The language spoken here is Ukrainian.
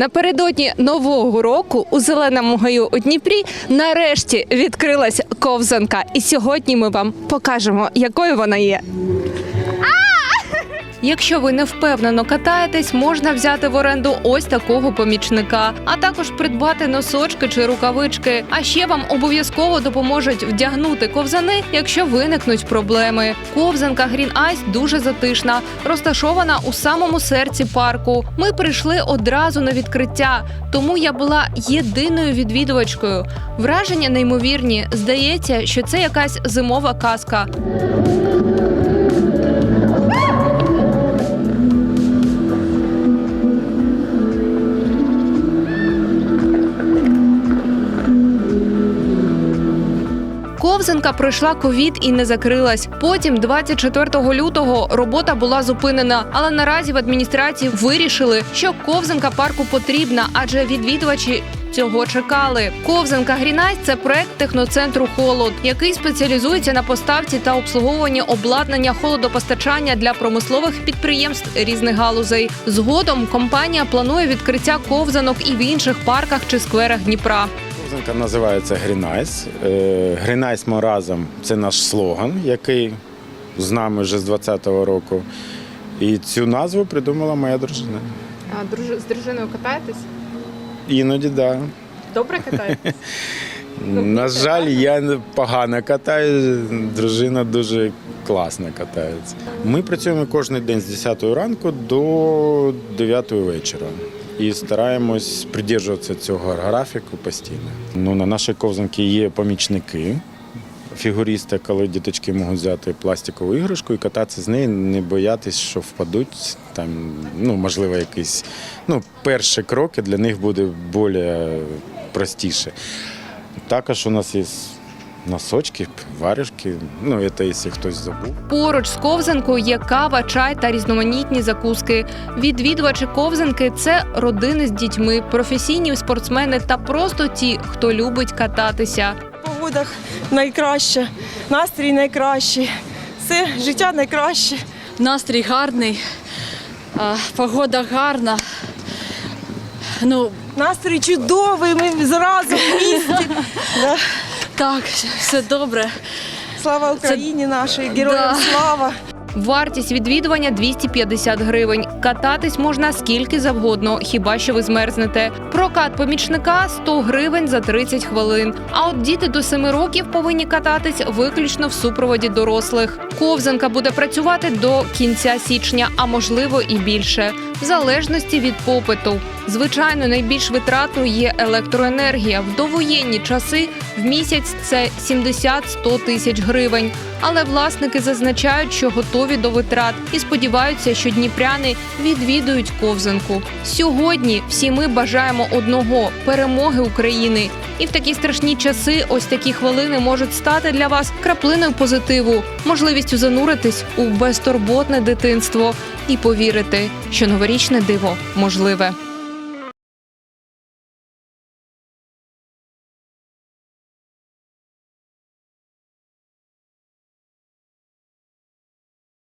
Напередодні нового року у зеленому гаю у Дніпрі нарешті відкрилась ковзанка. І сьогодні ми вам покажемо, якою вона є. Якщо ви не впевнено катаєтесь, можна взяти в оренду ось такого помічника, а також придбати носочки чи рукавички. А ще вам обов'язково допоможуть вдягнути ковзани, якщо виникнуть проблеми. Ковзанка Green Ice дуже затишна, розташована у самому серці парку. Ми прийшли одразу на відкриття, тому я була єдиною відвідувачкою. Враження неймовірні. Здається, що це якась зимова казка. Ковзанка пройшла ковід і не закрилась. Потім, 24 лютого, робота була зупинена. Але наразі в адміністрації вирішили, що ковзанка парку потрібна, адже відвідувачі. Цього чекали. Ковзанка Грінайс це проект техноцентру Холод, який спеціалізується на поставці та обслуговуванні обладнання холодопостачання для промислових підприємств різних галузей. Згодом компанія планує відкриття ковзанок і в інших парках чи скверах Дніпра. Ковзанка називається Грінайс. Грінайс ми разом це наш слоган, який з нами вже з 20-го року. І цю назву придумала моя дружина. А з дружиною катаєтесь? Іноді, так. Да. Добре катаєтесь? На жаль, я погано катаю, дружина дуже класно катається. Ми працюємо кожен день з 10 ранку до 9 вечора. І стараємось придержуватися цього графіку постійно. Ну, на нашій ковзанці є помічники. Фігуристи, коли діточки можуть взяти пластикову іграшку і кататися з нею, не боятись, що впадуть. Там, ну, можливо, якісь ну, перші кроки для них буде більш простіше. Також у нас є носочки, варежки. Ну, це якщо хтось забув. Поруч з ковзанкою є кава, чай та різноманітні закуски. Відвідувачі ковзанки це родини з дітьми, професійні спортсмени та просто ті, хто любить кататися. погодах найкраще, настрій найкращий, все життя найкраще. Настрій гарний, погода гарна. Ну, Настрій чудовий, ми зразу в місті. Так, все добре. Слава Україні нашій, героям Да. слава! Вартість відвідування 250 гривень. Кататись можна скільки завгодно, хіба що ви змерзнете. Прокат помічника 100 гривень за 30 хвилин. А от діти до 7 років повинні кататись виключно в супроводі дорослих. Ковзанка буде працювати до кінця січня, а можливо і більше, в залежності від попиту. Звичайно, найбільш витратною є електроенергія. В довоєнні часи в місяць це 70-100 тисяч гривень. Але власники зазначають, що готові до витрат і сподіваються, що дніпряни відвідують ковзанку. Сьогодні всі ми бажаємо одного перемоги України. І в такі страшні часи ось такі хвилини можуть стати для вас краплиною позитиву, можливістю зануритись у безтурботне дитинство і повірити, що новорічне диво можливе.